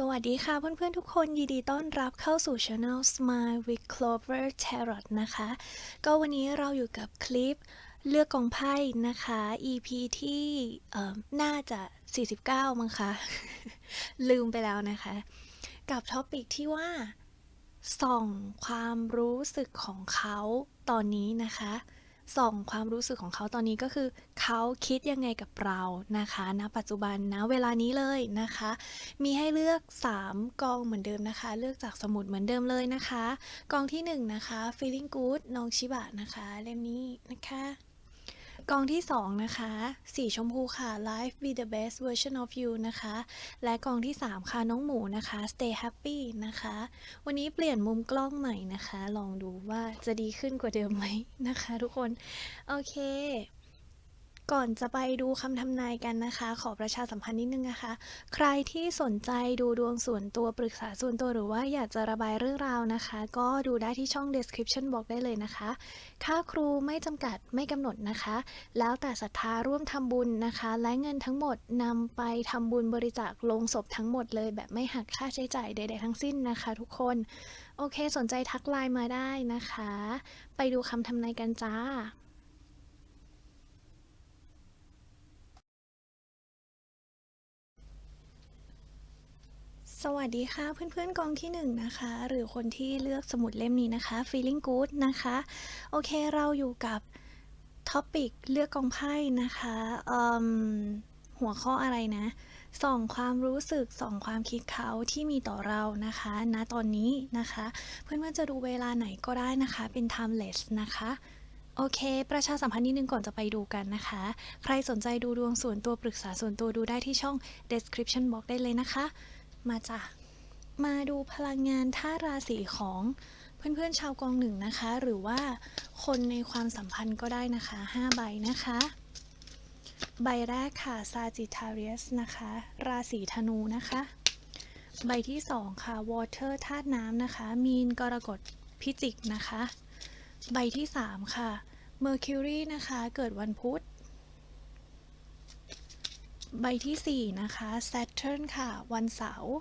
สวัสดีค่ะเพื่อนๆทุกคนยินดีต้อนรับเข้าสู่ Channel Smile with Clover Tarot นะคะ ก็วันนี้เราอยู่กับคลิปเลือกกองไพ่นะคะ EP ที่น่าจะ 49 มั้งคะ ลืมไปแล้วนะคะ กับท็อปิกที่ว่า ส่องความรู้สึกของเขาตอนนี้นะคะ ส่องความรู้สึกของเขาตอนนี้ก็คือ เขาคิดยังไงกับเรานะคะณปัจจุบันนะเวลานี้เลยนะคะ มีให้เลือก 3 กองเหมือนเดิมนะคะ เลือกจากสมุดเหมือนเดิมเลยนะคะ กองที่ 1 นะคะ feeling good น้องชิบะนะคะ เล่มนี้นะคะ กองที่ 2 นะคะ สีชมพูค่ะ life be the best version of you นะคะ และกองที่ 3 ค่ะ น้องหมูนะคะ stay happy นะคะ วันนี้เปลี่ยนมุมกล้องใหม่นะคะ ลองดูว่าจะดีขึ้นกว่าเดิมไหมนะคะ ทุกคน โอเค ก่อนจะไปดูคำทำนายกันนะคะ ขอประชาสัมพันธ์นิดนึงนะคะ ใครที่สนใจดูดวงส่วนตัวปรึกษาส่วนตัวหรือว่าอยากจะระบายเรื่องราวนะคะ ก็ดูได้ที่ช่อง description box ได้เลยนะคะ ค่าครูไม่จำกัดไม่กำหนดนะคะ แล้วแต่ศรัทธาร่วมทำบุญนะคะ และเงินทั้งหมดนำไปทำบุญบริจาคลงศพทั้งหมดเลย แบบไม่หักค่าใช้จ่ายใด ๆ ทั้งสิ้นนะคะ ทุกคนโอเคสนใจทักไลน์มาได้นะคะ ไปดูคำทำนายกันจ้า สวัสดีค่ะเพื่อนๆกองที่หนึ่งนะคะ หรือคนที่เลือกสมุดเล่มนี้นะคะ feeling good นะคะ โอเคเราอยู่กับท็อปิกเลือกกองไพ่นะคะหัวข้ออะไรนะส่องความรู้สึกส่องความคิดเขาที่มีต่อเรานะคะณตอนนี้นะคะ เพื่อนๆจะดูเวลาไหนก็ได้นะคะ เป็น timeless นะคะโอเค ประชาสัมพันธ์นิดนึงก่อนจะไปดูกันนะคะ ใครสนใจดูดวงส่วนตัวปรึกษาส่วนตัวดูได้ที่ช่อง description box ได้เลยนะคะ มาจ้ะ มาดูพลังงานท่าราศีของเพื่อนๆชาวกองหนึ่งนะคะ หรือว่าคนในความสัมพันธ์ก็ได้นะคะ5ใบนะคะ ใบแรกค่ะ Sagittarius นะคะ ราศีธนูนะคะ ใบที่2ค่ะ Water ธาตุน้ำนะคะ มีนกรกฎพิจิกนะคะ ใบที่3ค่ะ Mercury นะคะ เกิดวันพุธ ใบที่ 4 นะคะ Saturn ค่ะ วันเสาร์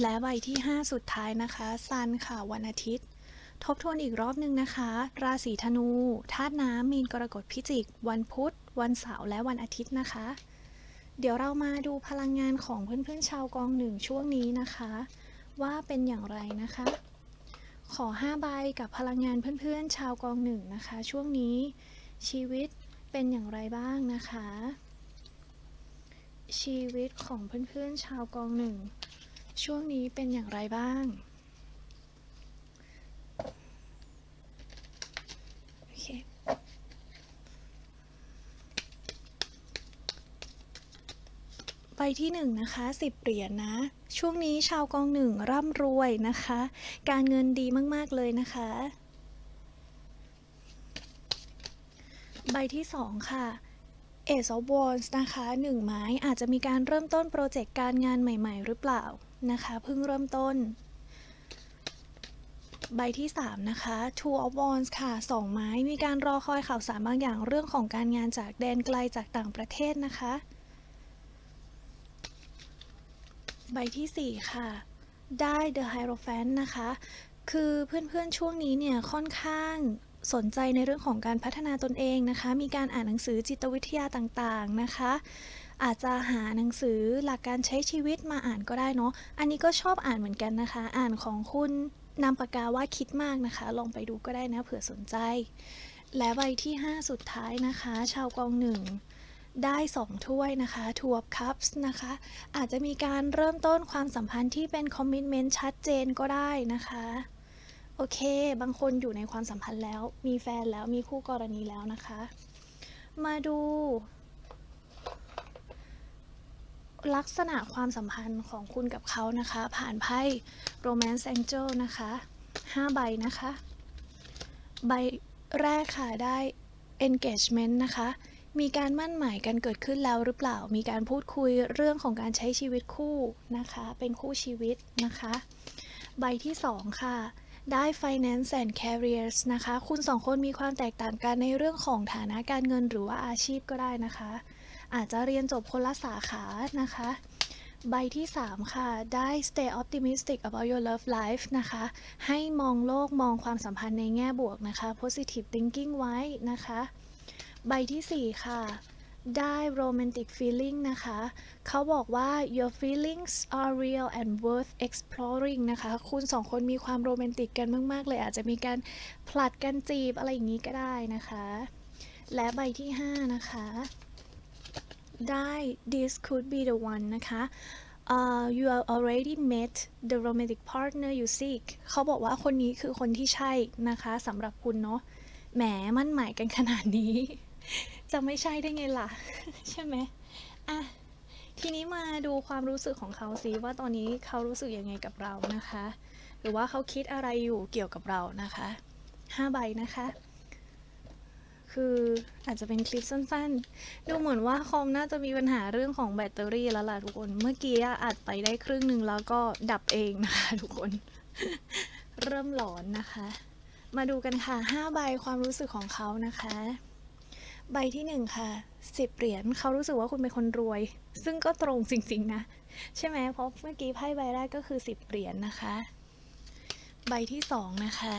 และใบที่ 5 สุดท้ายนะคะ Sun ค่ะ วันอาทิตย์ ทบทวนอีกรอบหนึ่งนะคะ ราศีธนูธาตุน้ำมีนกรกฎพิจิก วันพุธ วันเสาร์และวันอาทิตย์นะคะ เดี๋ยวเรามาดูพลังงานของเพื่อนๆชาวกองหนึ่งช่วงนี้นะคะ ว่าเป็นอย่างไรนะคะ ขอ 5 ใบกับพลังงานเพื่อนๆชาวกองหนึ่งนะคะ ช่วงนี้ชีวิต เป็นอย่างไรบ้างนะคะ ชีวิตของเพื่อนๆชาวกองหนึ่ง ช่วงนี้เป็นอย่างไรบ้างโอเคใบที่หนึ่งนะคะสิบเหรียญนะ ช่วงนี้ชาวกองหนึ่งร่ำรวยนะคะ การเงินดีมาก ๆ เลยนะคะ ใบที่สองค่ะ Ace of Wands นะคะหนึ่งไม้อาจจะมีการเริ่มต้นโปรเจกต์การงานใหม่ๆ หรือเปล่านะคะเพิ่งเริ่มต้น ใบที่ 3 นะคะ Two of Wands ค่ะสองไม้มีการรอคอยข่าวสารบางอย่างเรื่องของการงานจากแดนไกลจากต่างประเทศนะคะ ใบที่ 4 ค่ะ ได้ The Hierophant นะคะ คือเพื่อนๆช่วงนี้เนี่ยค่อนข้าง สนใจในเรื่องของการพัฒนาตนเองนะคะ มีการอ่านหนังสือจิตวิทยาต่างๆนะคะ อาจจะหาหนังสือหลักการใช้ชีวิตมาอ่านก็ได้เนาะ อันนี้ก็ชอบอ่านเหมือนกันนะคะ อ่านของคุณนำปากกาว่าคิดมากนะคะ ลองไปดูก็ได้นะเผื่อสนใจ และใบที่ 5 สุดท้ายนะคะ ชาวกองหนึ่งได้ 2 ถ้วยนะคะ Two of Cups นะคะ อาจจะมีการเริ่มต้นความสัมพันธ์ที่เป็นคอมมิ t เมนต์ชัดเจนก็ได้นะคะ โอเค บางคนอยู่ในความสัมพันธ์แล้ว มีแฟนแล้วมีคู่กรณีแล้วนะคะ มาดู ลักษณะความสัมพันธ์ของคุณกับเขานะคะ ผ่านไพ่ Romance Angel นะคะ 5 ใบนะคะ ใบแรกค่ะได้ Engagement นะคะ มีการมั่นหมายกันเกิดขึ้นแล้วหรือเปล่า มีการพูดคุยเรื่องของการใช้ชีวิตคู่นะคะ เป็นคู่ชีวิตนะคะ ใบที่ 2 ค่ะ ได้ Finance and Careers นะคะ คุณสองคนมีความแตกต่างกันในเรื่องของฐานะการเงินหรือว่าอาชีพก็ได้นะคะ อาจจะเรียนจบคนละสาขานะคะ ใบที่ 3 ค่ะ ได้ stay optimistic about your love life นะคะ ให้มองโลกมองความสัมพันธ์ในแง่บวกนะคะ positive thinking ไว้นะคะ ใบที่ 4 ค่ะ ได้ romantic feeling นะคะ เขาบอกว่า your feelings are real and worth exploring นะคะ คุณสองคนมีความโรแมนติกกันมาก ๆ เลย อาจจะมีการผลัดกันจีบอะไรอย่างนี้ก็ได้นะคะ และใบที่ 5 นะคะ ได้ this could be the one นะคะ uh, you are already met the romantic partner you seek เขาบอกว่าคนนี้คือคนที่ใช่นะคะสำหรับคุณเนาะ แหม มั่นหมายกันขนาดนี้ จะไม่ใช่ได้ไงล่ะ ใช่ไหมอะทีนี้มาดูความรู้สึกของเขาสิว่าตอนนี้เขารู้สึกยังไงกับเรานะคะ หรือว่าเขาคิดอะไรอยู่เกี่ยวกับเรานะคะห้าใบนะคะ คืออาจจะเป็นคลิปสั้นๆ ดูเหมือนว่าคอมน่าจะมีปัญหาเรื่องของแบตเตอรี่แล้วล่ะทุกคน เมื่อกี้อัดไปได้ครึ่งหนึ่งแล้วก็ดับเองนะคะทุกคน เริ่มหลอนนะคะ มาดูกันค่ะห้าใบความรู้สึกของเขานะคะ ใบที่หนึ่งค่ะสิบเหรียญเขารู้สึกว่าคุณเป็นคนรวย ซึ่งก็ตรงจริงๆนะ ใช่ไหมเพราะเมื่อกี้ไพ่ใบแรกก็คือสิบเหรียญนะคะ ใบที่สองนะคะ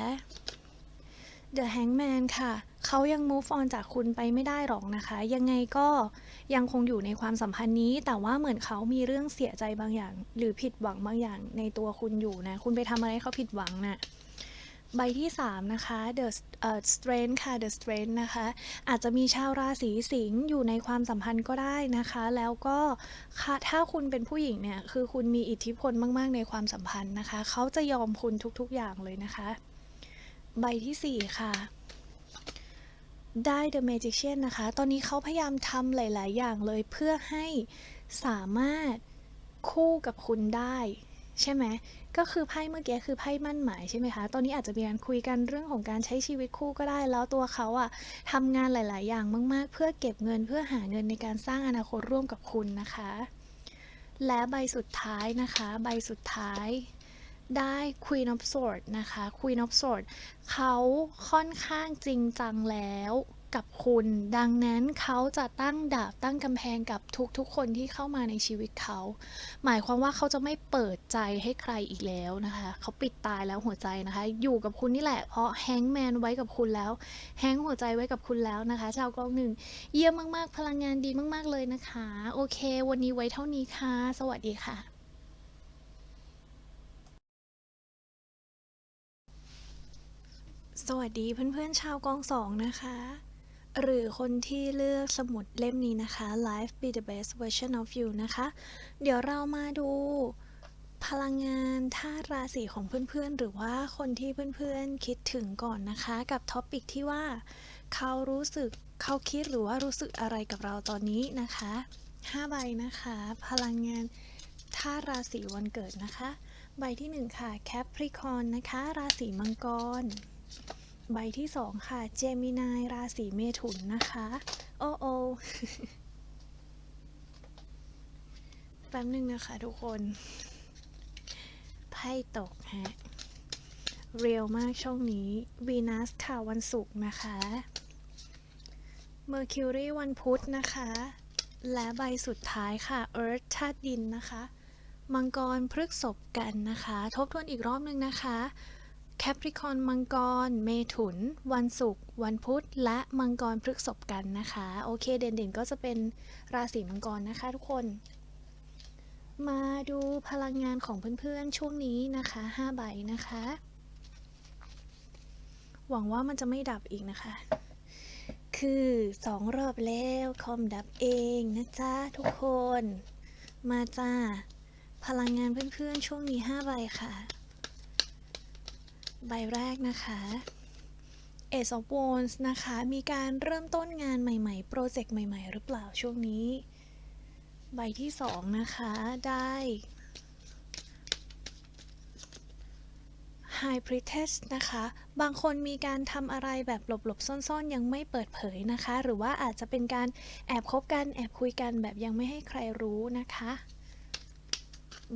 The Hangman ค่ะ เขายัง move on จากคุณไปไม่ได้หรอกนะคะ ยังไงก็ยังคงอยู่ในความสัมพันธ์นี้ แต่ว่าเหมือนเขามีเรื่องเสียใจบางอย่าง หรือผิดหวังบางอย่างในตัวคุณอยู่นะ คุณไปทำอะไรเขาผิดหวังนะ่ะ ใบที่ 3 นะคะ The เอ่อ Strength ค่ะ The Strength นะคะ อาจจะมีชาวราศีสิงห์อยู่ในความสัมพันธ์ก็ได้นะคะ แล้วก็ค่ะถ้าคุณเป็นผู้หญิงเนี่ย คือคุณมีอิทธิพลมาก ๆ ในความสัมพันธ์นะคะ เขาจะยอมคุณทุก ๆ อย่างเลยนะคะ ใบที่ 4 ค่ะได้ The Magician นะคะ ตอนนี้เขาพยายามทำหลาย ๆ อย่างเลยเพื่อให้สามารถคู่กับคุณได้ ใช่ไหมก็คือไพ่เมื่อกี้คือไพ่มั่นหมายใช่ไหมคะ ตอนนี้อาจจะมีการคุยกันเรื่องของการใช้ชีวิตคู่ก็ได้ แล้วตัวเขาอะทำงานหลาย ๆ อย่างมาก ๆ เพื่อเก็บเงินเพื่อหาเงินในการสร้างอนาคตร่วมกับคุณนะคะ และใบสุดท้ายนะคะ ใบสุดท้ายได้ Queen of Swords นะคะ Queen of Swords เขาค่อนข้างจริงจังแล้ว กับคุณ ดังนั้นเขาจะตั้งดาบตั้งกำแพงกับทุกๆ คนที่เข้ามาในชีวิตเขา หมายความว่าเขาจะไม่เปิดใจให้ใครอีกแล้วนะคะ เขาปิดตายแล้วหัวใจนะคะ อยู่กับคุณนี่แหละ เพราะแฮงแมนไว้กับคุณแล้ว แฮงหัวใจไว้กับคุณแล้วนะคะ ชาวกล้องหนึ่ง เยี่ยมมากๆ พลังงานดีมากๆเลยนะคะ โอเค วันนี้ไว้เท่านี้ค่ะ สวัสดีค่ะสวัสดีเพื่อนๆชาวกองสองนะคะ หรือคนที่เลือกสมุดเล่มนี้นะคะ Life be the best version of you นะคะ เดี๋ยวเรามาดูพลังงานธาตุราศีของเพื่อนๆ หรือว่าคนที่เพื่อนๆคิดถึงก่อนนะคะ กับท็อปิกที่ว่า เขารู้สึกเขาคิดหรือว่ารู้สึกอะไรกับเราตอนนี้นะคะ5ใบนะคะ พลังงานธาตุราศีวันเกิดนะคะ ใบที่1ค่ะ Capricorn นะคะ ราศีมังกร ใบที่2ค่ะ เจมินายราศีเมถุนนะคะ โอ้โอแป๊บนึงนะคะทุกคนไพ่ตกฮะ เรียวมากช่วงนี้วีนัสค่ะวันศุกร์นะคะเมอร์คิวรีวันพุธนะคะ และใบสุดท้ายค่ะเอิร์ธธาตุดินนะคะ มังกรพฤกษบกันนะคะ ทบทวนอีกรอบนึงนะคะ แคปริคอนมังกร เมถุน วันศุกร์วันพุธ และมังกรพฤกษบกันนะคะ โอเคเด่นๆก็จะเป็นราศีมังกรนะคะทุกคน มาดูพลังงานของเพื่อนๆช่วงนี้นะคะ5ใบนะคะ หวังว่ามันจะไม่ดับอีกนะคะ คือสองรอบแล้วคอมดับเองนะจ๊ะทุกคน มาจ้าพลังงานเพื่อนๆช่วงนี้5ใบค่ะ ใบแรกนะคะ Ace of Wands นะคะ มีการเริ่มต้นงานใหม่ๆ โปรเจกต์ใหม่ ๆ หรือเปล่าช่วงนี้ ใบที่2นะคะ ได้ High Priestess นะคะ บางคนมีการทำอะไรแบบหลบๆ ซ่อนๆ ยังไม่เปิดเผยนะคะ หรือว่าอาจจะเป็นการแอบคบกัน แอบคุยกันแบบยังไม่ให้ใครรู้นะคะ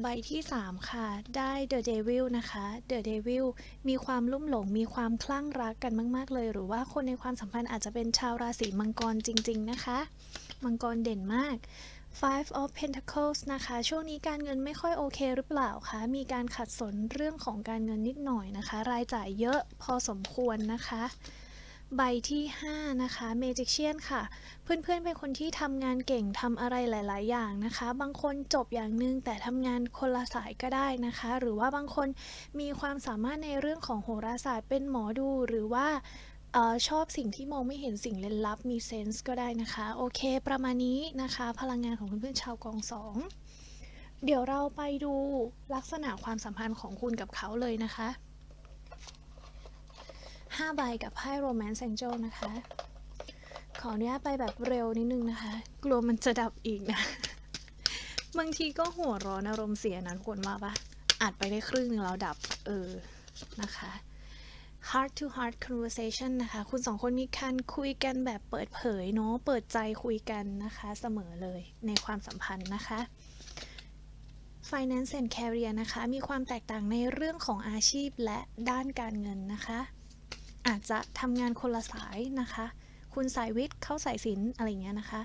ใบที่ 3 ค่ะ ได้ The Devil นะคะ The Devil มีความลุ่มหลง มีความคลั่งรักกันมาก ๆ เลย หรือว่าคนในความสัมพันธ์อาจจะเป็นชาวราศีมังกรจริง ๆ นะคะ มังกรเด่นมาก Five of Pentacles นะคะ ช่วงนี้การเงินไม่ค่อยโอเคหรือเปล่าคะ มีการขัดสนเรื่องของการเงินนิดหน่อยนะคะ รายจ่ายเยอะพอสมควรนะคะ ใบที่ 5 นะคะ Magician ค่ะ เพื่อนๆ เป็นคนที่ทำงานเก่งทำอะไรหลาย ๆ อย่างนะคะ บางคนจบอย่างหนึ่งแต่ทำงานคนละสายก็ได้นะคะ หรือว่าบางคนมีความสามารถในเรื่องของโหราศาสตร์เป็นหมอดูหรือว่าออชอบสิ่งที่มองไม่เห็นสิ่งลึกลับมีเซนส์ก็ได้นะคะ โอเค ประมาณนี้นะคะ พลังงานของเพื่อนๆชาวกองสองเดี๋ยวเราไปดูลักษณะความสัมพันธ์ของคุณกับเขาเลยนะคะ 5 ใบกับไพ่ Romance Angel นะคะ ขออนุญาตไปแบบเร็วนิดนึงนะคะ กลัวมันจะดับอีกนะ บางทีก็หัวร้อนอารมณ์เสียนะทุกคนว่าปะอัดไปได้ครึ่งนึงแล้วดับ เออ นะคะ heart to heart conversation นะคะ คุณสองคนมีการคุยกันแบบเปิดเผยเนาะ เปิดใจคุยกันนะคะ เสมอเลยในความสัมพันธ์นะคะ finance and career นะคะ มีความแตกต่างในเรื่องของอาชีพและด้านการเงินนะคะ อาจจะทำงานคนละสายนะคะ คุณสายวิทย์เข้าสายศิลป์อะไรเงี้ยนะคะ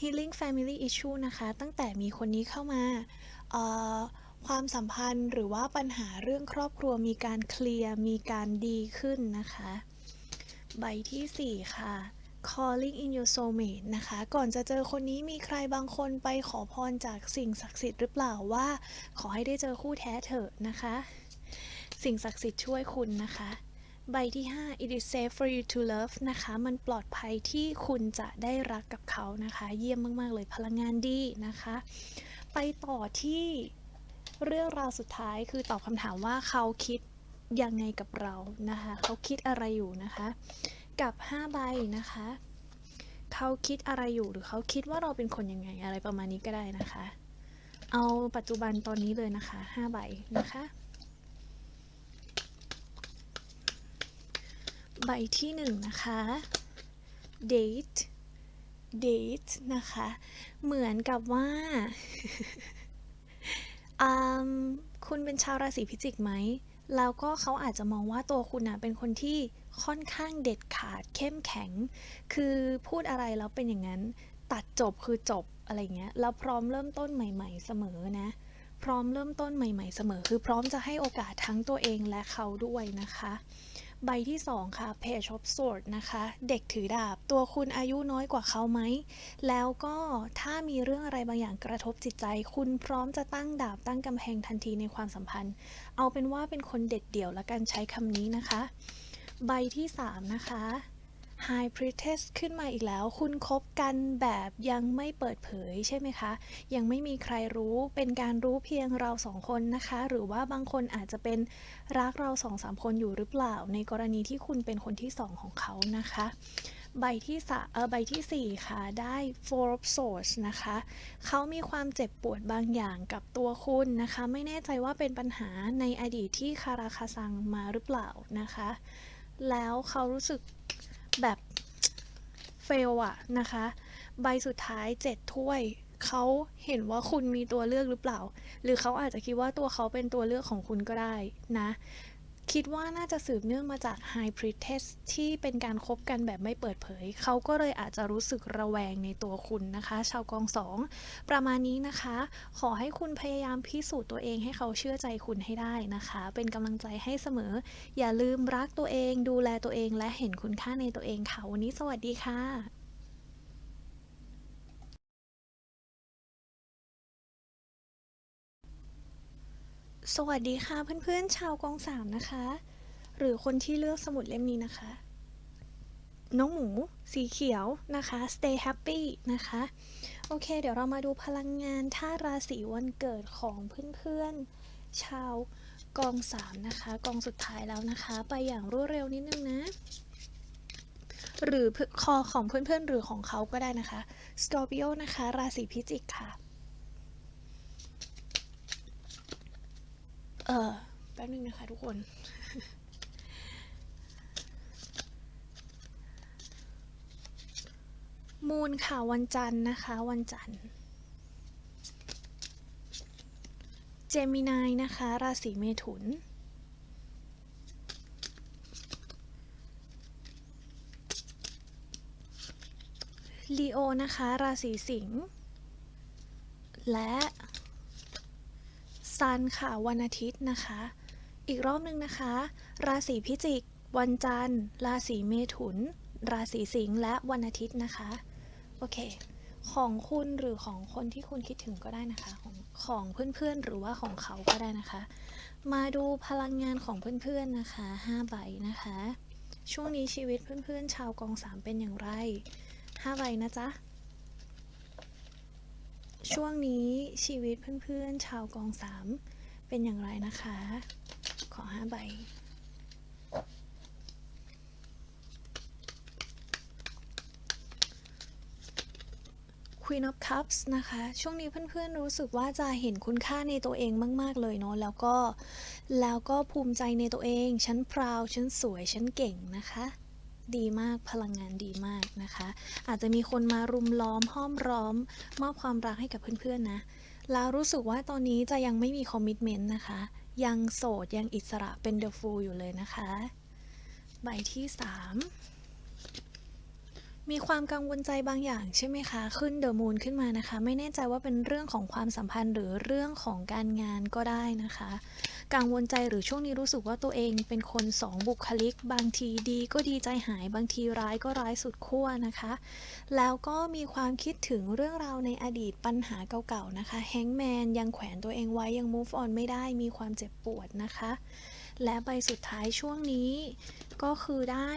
healing family issue นะคะ ตั้งแต่มีคนนี้เข้ามาความสัมพันธ์หรือว่าปัญหาเรื่องครอบครัวมีการเคลียร์ มีการดีขึ้นนะคะ ใบที่ 4 ค่ะ calling in your soulmate นะคะ ก่อนจะเจอคนนี้มีใครบางคนไปขอพรจากสิ่งศักดิ์สิทธิ์หรือเปล่าว่า ขอให้ได้เจอคู่แท้เถอะนะคะ สิ่งศักดิ์สิทธิ์ช่วยคุณนะคะ ใบที่ 5 it is safe for you to love นะคะ มันปลอดภัยที่คุณจะได้รักกับเขานะคะ เยี่ยมมาก ๆ เลยพลังงานดีนะคะ ไปต่อที่เรื่องราวสุดท้ายคือตอบคำถามว่าเขาคิดยังไงกับเรานะคะ เขาคิดอะไรอยู่นะคะ กับ 5 ใบนะคะ เขาคิดอะไรอยู่หรือเขาคิดว่าเราเป็นคนยังไงอะไรประมาณนี้ก็ได้นะคะ เอาปัจจุบันตอนนี้เลยนะคะ 5 ใบนะคะ ใบที่หนึ่งนะคะ date date นะคะ เหมือนกับว่า คุณเป็นชาวราศีพิจิกไหม แล้วก็เขาอาจจะมองว่าตัวคุณนะเป็นคนที่ค่อนข้างเด็ดขาดเข้มแข็ง คือพูดอะไรแล้วเป็นอย่างนั้น ตัดจบคือจบอะไรเงี้ย แล้วพร้อมเริ่มต้นใหม่ ๆ เสมอนะ พร้อมเริ่มต้นใหม่ ๆ เสมอ คือพร้อมจะให้โอกาสทั้งตัวเองและเขาด้วยนะคะ ใบที่ 2 ค่ะ Page of Sword นะคะ เด็กถือดาบ ตัวคุณอายุน้อยกว่าเขาไหม แล้วก็ถ้ามีเรื่องอะไรบางอย่างกระทบจิตใจ คุณพร้อมจะตั้งดาบตั้งกำแพงทันทีในความสัมพันธ์ เอาเป็นว่าเป็นคนเด็ดเดี่ยวและการใช้คำนี้นะคะ ใบที่ 3 นะคะ High Priestess ขึ้นมาอีกแล้ว คุณคบกันแบบยังไม่เปิดเผยใช่ไหมคะ ยังไม่มีใครรู้เป็นการรู้เพียงเราสองคนนะคะ หรือว่าบางคนอาจจะเป็นรักเราสองสามคนอยู่หรือเปล่า ในกรณีที่คุณเป็นคนที่สองของเขานะคะ ใบที่สาเออใบที่สี่ค่ะ ได้ Four of Swords นะคะ เขามีความเจ็บปวดบางอย่างกับตัวคุณนะคะ ไม่แน่ใจว่าเป็นปัญหาในอดีตที่คาราคาซังมาหรือเปล่านะคะ แล้วเขารู้สึก แบบเฟลอะนะคะ ใบสุดท้ายเจ็ดถ้วยเขาเห็นว่าคุณมีตัวเลือกหรือเปล่า หรือเขาอาจจะคิดว่าตัวเขาเป็นตัวเลือกของคุณก็ได้นะ คิดว่าน่าจะสืบเนื่องมาจาก High Priestess ที่เป็นการคบกันแบบไม่เปิดเผย เขาก็เลยอาจจะรู้สึกระแวงในตัวคุณนะคะ ชาวกองสองประมาณนี้นะคะ ขอให้คุณพยายามพิสูจน์ตัวเองให้เขาเชื่อใจคุณให้ได้นะคะ เป็นกำลังใจให้เสมอ อย่าลืมรักตัวเอง ดูแลตัวเองและเห็นคุณค่าในตัวเองค่ะวันนี้สวัสดีค่ะ สวัสดีค่ะเพื่อนๆ ชาวกองสามนะคะ หรือคนที่เลือกสมุดเล่มนี้นะคะ น้องหมู สีเขียวนะคะ stay happy นะคะ โอเค เดี๋ยวเรามาดูพลังงานท่าราศีวันเกิดของเพื่อนๆ ชาวกองสามนะคะ กองสุดท้ายแล้วนะคะ ไปอย่างรวดเร็วนิดนึงนะ หรือคอของเพื่อนๆ หรือของเขาก็ได้นะคะ Scorpio นะคะ ราศีพิจิกค่ะ เออแป๊บนึงนะคะทุกคน มูนค่ะวันจันทร์นะคะ วันจันทร์เจมินายนะคะ ราศีเมถุน ลีโอนะคะ ราศีสิงห์และ ซันค่ะ วันอาทิตย์นะคะ อีกรอบหนึ่งนะคะ ราศีพิจิก วันจันทร์ ราศีเมถุน ราศีสิงห์และวันอาทิตย์นะคะ โอเค ของคุณหรือของคนที่คุณคิดถึงก็ได้นะคะ ของของเพื่อนๆหรือว่าของเขาก็ได้นะคะ มาดูพลังงานของเพื่อนๆนะคะ5ใบนะคะ ช่วงนี้ชีวิตเพื่อนๆ ชาวกองสามเป็นอย่างไร5ใบนะจ๊ะ ช่วงนี้ชีวิตเพื่อนๆ ชาวกองสามเป็นอย่างไรนะคะ ขอ5ใบ Queen of Cups นะคะ ช่วงนี้เพื่อนๆรู้สึกว่าจะเห็นคุณค่าในตัวเองมาก ๆ เลยเนาะแล้วก็แล้วก็ภูมิใจในตัวเอง ฉันพราว ฉันสวย ฉันเก่งนะคะ ดีมากพลังงานดีมากนะคะ อาจจะมีคนมารุมล้อมห้อมร้อม มอบความรักให้กับเพื่อนๆนะแล้วรู้สึกว่าตอนนี้จะยังไม่มีคอมมิ t เมนต์นะคะ ยังโสดยังอิสระเป็นเดอะฟูลอยู่เลยนะคะ ใบที่ 3 มีความกังวลใจบางอย่างใช่ไหมคะ ขึ้นเดอะมูนขึ้นมานะคะ ไม่แน่ใจว่าเป็นเรื่องของความสัมพันธ์หรือเรื่องของการงานก็ได้นะคะ กังวลใจหรือช่วงนี้รู้สึกว่าตัวเองเป็นคนสองบุคลิก บางทีดีก็ดีใจหาย บางทีร้ายก็ร้ายสุดขั้วนะคะ แล้วก็มีความคิดถึงเรื่องราวในอดีตปัญหาเก่าๆนะคะแฮงแมนยังแขวนตัวเองไว้ยัง move on ไม่ได้มีความเจ็บปวดนะคะและใบสุดท้ายช่วงนี้ก็คือได้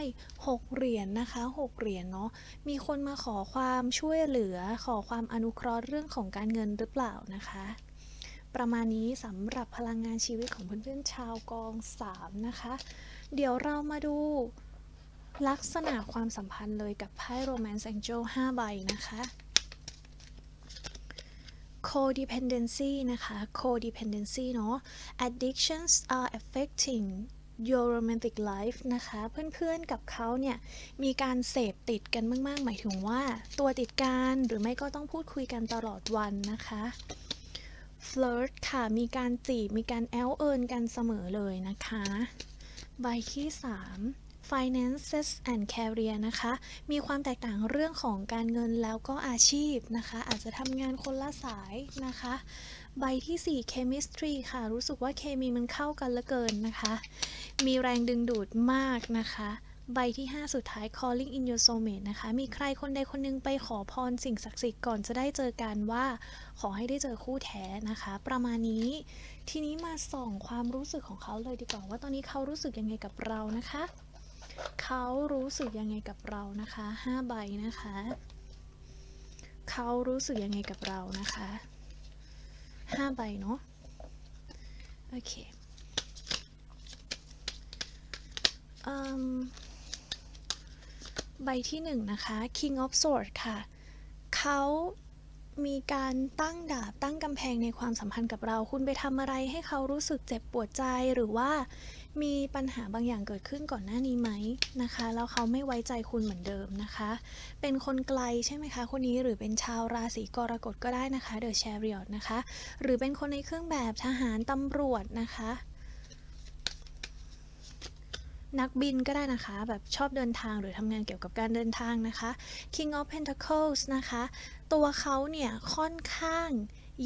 6 เหรียญนนะคะ6เหรียญเนาะมีคนมาขอความช่วยเหลือขอความอนุเคราะห์เรื่องของการเงินหรือเปล่านะคะ ประมาณนี้สำหรับพลังงานชีวิตของเพื่อนๆชาวกอง 3 นะคะ เดี๋ยวเรามาดูลักษณะความสัมพันธ์เลยกับไพ่ Romance Angel 5 ใบนะคะ codependency นะคะ codependency เนาะ addictions are affecting your romantic life นะคะ เพื่อนๆกับเขาเนี่ย มีการเสพติดกันมาก ๆ หมายถึงว่าตัวติดกันหรือไม่ก็ต้องพูดคุยกันตลอดวันนะคะ flirt ค่ะ มีการจีบ มีการแอลเอินกันเสมอเลยนะคะ ใบที่ 3 finances and career นะคะ มีความแตกต่างเรื่องของการเงินแล้วก็อาชีพนะคะ อาจจะทำงานคนละสายนะคะ ใบที่ 4 chemistry ค่ะ รู้สึกว่าเคมีมันเข้ากันเหลือเกินนะคะ มีแรงดึงดูดมากนะคะ ใบที่ 5 สุดท้าย calling in your soulmate นะคะ มีใครคนใดคนหนึงไปขอพรสิ่งศักดิ์สิทธิ์ก่อนจะได้เจอกันว่า ขอให้ได้เจอคู่แท้นะคะ ประมาณนี้ ทีนี้มาส่องความรู้สึกของเขาเลยดีกว่าว่าตอนนี้เขารู้สึกยังไงกับเรานะคะ เขารู้สึกยังไงกับเรานะคะ5ใบนะคะ เขารู้สึกยังไงกับเรานะคะ5ใบเนาะโอเคอืม ใบที่หนึ่งนะคะ King of Swords ค่ะ เขามีการตั้งดาบตั้งกำแพงในความสัมพันธ์กับเรา คุณไปทำอะไรให้เขารู้สึกเจ็บปวดใจหรือว่ามีปัญหาบางอย่างเกิดขึ้นก่อนหน้านี้ไหมนะคะ แล้วเขาไม่ไว้ใจคุณเหมือนเดิมนะคะ เป็นคนไกลใช่ไหมคะ คนนี้หรือเป็นชาวราศีกรกฎก็ได้นะคะ The Chariot นะคะ หรือเป็นคนในเครื่องแบบทหารตำรวจนะคะ นักบินก็ได้นะคะ แบบชอบเดินทางหรือทำงานเกี่ยวกับการเดินทางนะคะ King of Pentacles นะคะ ตัวเขาเนี่ยค่อนข้าง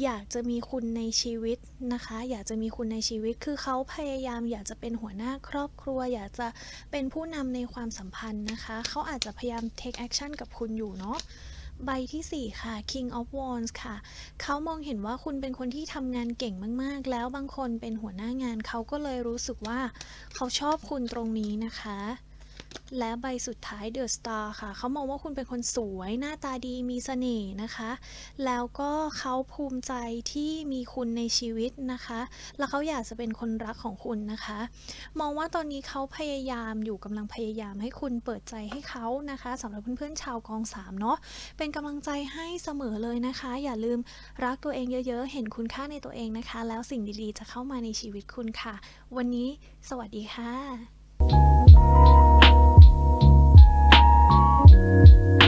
อยากจะมีคุณในชีวิตนะคะ อยากจะมีคุณในชีวิต คือเขาพยายามอยากจะเป็นหัวหน้าครอบครัว อยากจะเป็นผู้นำในความสัมพันธ์นะคะ เขาอาจจะพยายาม take action กับคุณอยู่เนาะ ใบที่ 4 ค่ะ King of Wands ค่ะ เขามองเห็นว่าคุณเป็นคนที่ทำงานเก่งมากๆ แล้วบางคนเป็นหัวหน้างานเขาก็เลยรู้สึกว่า เขาชอบคุณตรงนี้นะคะ และใบสุดท้าย The Star ค่ะ เขามองว่าคุณเป็นคนสวย หน้าตาดีมีเสน่ห์นะคะ แล้วก็เขาภูมิใจที่มีคุณในชีวิตนะคะ แล้วเขาอยากจะเป็นคนรักของคุณนะคะ มองว่าตอนนี้เขาพยายามอยู่กำลังพยายามให้คุณเปิดใจให้เขานะคะสำหรับเพื่อนๆชาวกองสามเนาะเป็นกำลังใจให้เสมอเลยนะคะ อย่าลืมรักตัวเองเยอะ ๆ เห็นคุณค่าในตัวเองนะคะ แล้วสิ่งดีๆ จะเข้ามาในชีวิตคุณค่ะ วันนี้ สวัสดีค่ะ you